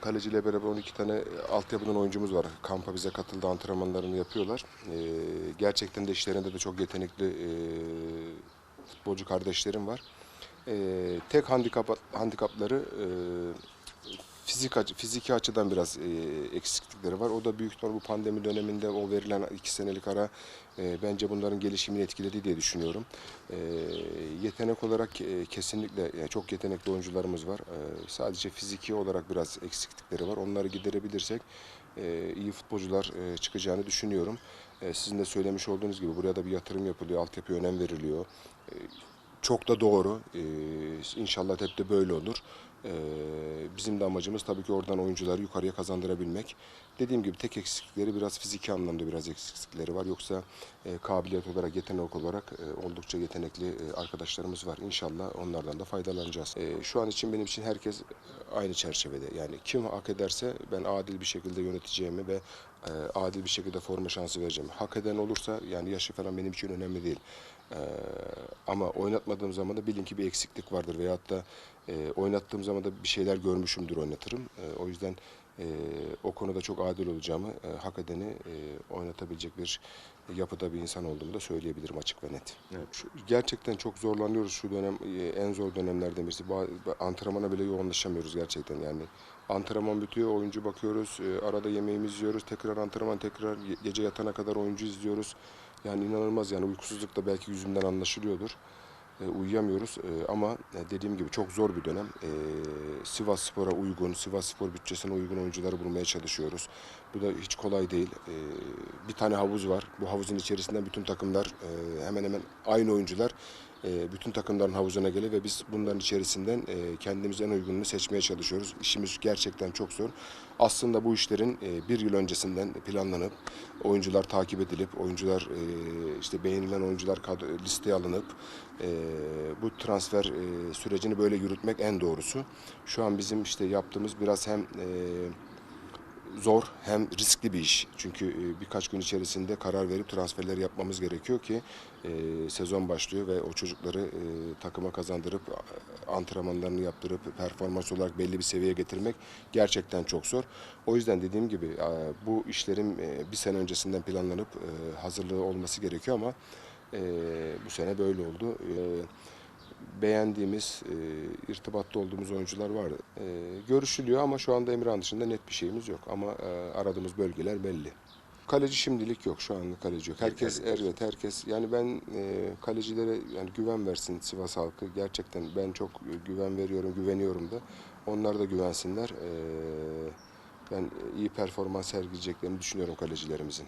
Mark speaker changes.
Speaker 1: kaleciyle beraber 12 tane e, altyapıdan oyuncumuz var. Kampa bize katıldı, antrenmanlarını yapıyorlar. E, gerçekten de işlerinde de çok yetenekli e, futbolcu kardeşlerim var. E, tek handikap handikapları e, fizik açı- fiziki açıdan biraz e, eksiklikleri var. O da büyük ihtimal bu pandemi döneminde o verilen iki senelik ara e, bence bunların gelişimini etkiledi diye düşünüyorum. E, yetenek olarak e, kesinlikle yani çok yetenekli oyuncularımız var. E, sadece fiziki olarak biraz eksiklikleri var. Onları giderebilirsek e, iyi futbolcular e, çıkacağını düşünüyorum. E, sizin de söylemiş olduğunuz gibi buraya da bir yatırım yapılıyor, altyapıya önem veriliyor. E, çok da doğru. Ee, inşallah hep de böyle olur. Ee, bizim de amacımız tabii ki oradan oyuncuları yukarıya kazandırabilmek. Dediğim gibi tek eksiklikleri biraz fiziki anlamda biraz eksiklikleri var. Yoksa e, kabiliyet olarak, yetenek olarak e, oldukça yetenekli e, arkadaşlarımız var. İnşallah onlardan da faydalanacağız. Şu an için benim için herkes aynı çerçevede. Yani kim hak ederse ben adil bir şekilde yöneteceğimi ve adil bir şekilde forma şansı vereceğim. Hak eden olursa yani yaşı falan benim için önemli değil. Ee, ama oynatmadığım zaman da bilin ki bir eksiklik vardır veyahut da e, oynattığım zaman da bir şeyler görmüşümdür oynatırım. E, o yüzden e, o konuda çok adil olacağımı, e, hak edeni e, oynatabilecek bir yapıda bir insan olduğumu da söyleyebilirim açık ve net. Şu- gerçekten çok zorlanıyoruz şu dönem, e, en zor dönemlerden birisi. Antrenmana bile yoğunlaşamıyoruz gerçekten yani. Antrenman bitiyor, oyuncu bakıyoruz, e, arada yemeğimizi yiyoruz, tekrar antrenman, tekrar ge- gece yatana kadar oyuncu izliyoruz. Yani inanılmaz yani uykusuzluk da belki yüzümden anlaşılıyordur. E, uyuyamıyoruz E, ama e, dediğim gibi çok zor bir dönem. E, Sivas Spor'a uygun, Sivas Spor bütçesine uygun oyuncuları bulmaya çalışıyoruz. Bu da hiç kolay değil. E, bir tane havuz var. Bu havuzun içerisinden bütün takımlar e, hemen hemen aynı oyuncular bütün takımların havuzuna geliyor ve biz bunların içerisinden e, kendimize en uygununu seçmeye çalışıyoruz. İşimiz gerçekten çok zor. Aslında bu işlerin e, bir yıl öncesinden planlanıp oyuncular takip edilip oyuncular e, işte beğenilen oyuncular listeye alınıp e, bu transfer e, sürecini böyle yürütmek en doğrusu. Şu an bizim işte yaptığımız biraz hem e, zor hem riskli bir iş. Çünkü e, birkaç gün içerisinde karar verip transferler yapmamız gerekiyor ki e, sezon başlıyor ve o çocukları e, takıma kazandırıp antrenmanlarını yaptırıp performans olarak belli bir seviyeye getirmek gerçekten çok zor. O yüzden dediğim gibi bu işlerin bir sene öncesinden planlanıp hazırlığı olması gerekiyor ama bu sene böyle oldu. E, beğendiğimiz, e, irtibatta olduğumuz oyuncular vardı. E, görüşülüyor ama şu anda Emirhan dışında net bir şeyimiz yok. Ama e, aradığımız bölgeler belli. Kaleci şimdilik yok. Şu anlık kaleci yok. Herkes evet herkes yani ben e, kalecilere yani güven versin Sivas halkı. Gerçekten ben çok e, güven veriyorum, güveniyorum da. Onlar da güvensinler. E, ben iyi performans sergileyeceklerini düşünüyorum kalecilerimizin.